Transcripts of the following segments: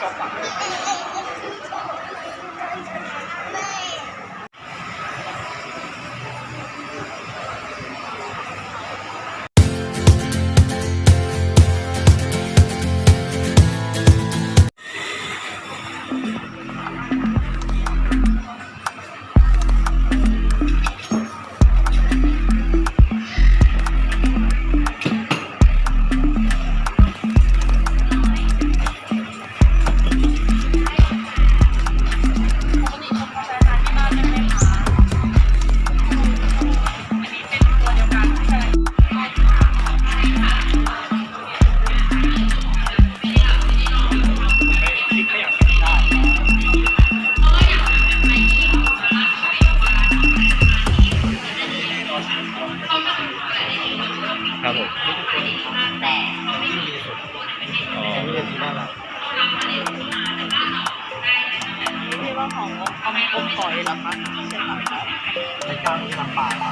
かったね。 ครับผมอ๋อไม่นี่เราที่ว่าของกมปล่อยหรอคะในการลำปาง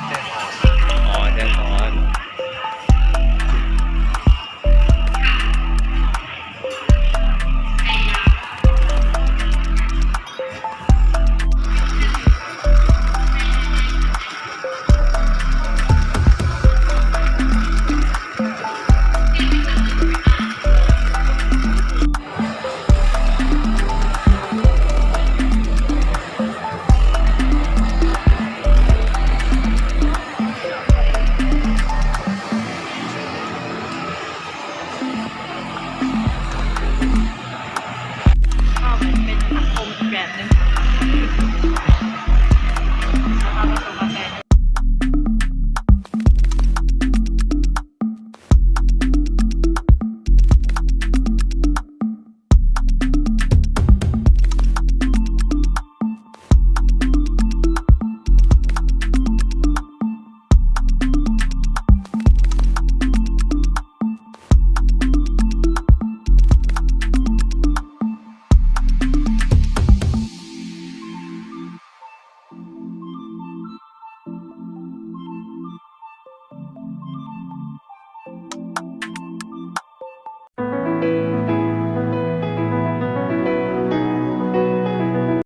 แบบนึง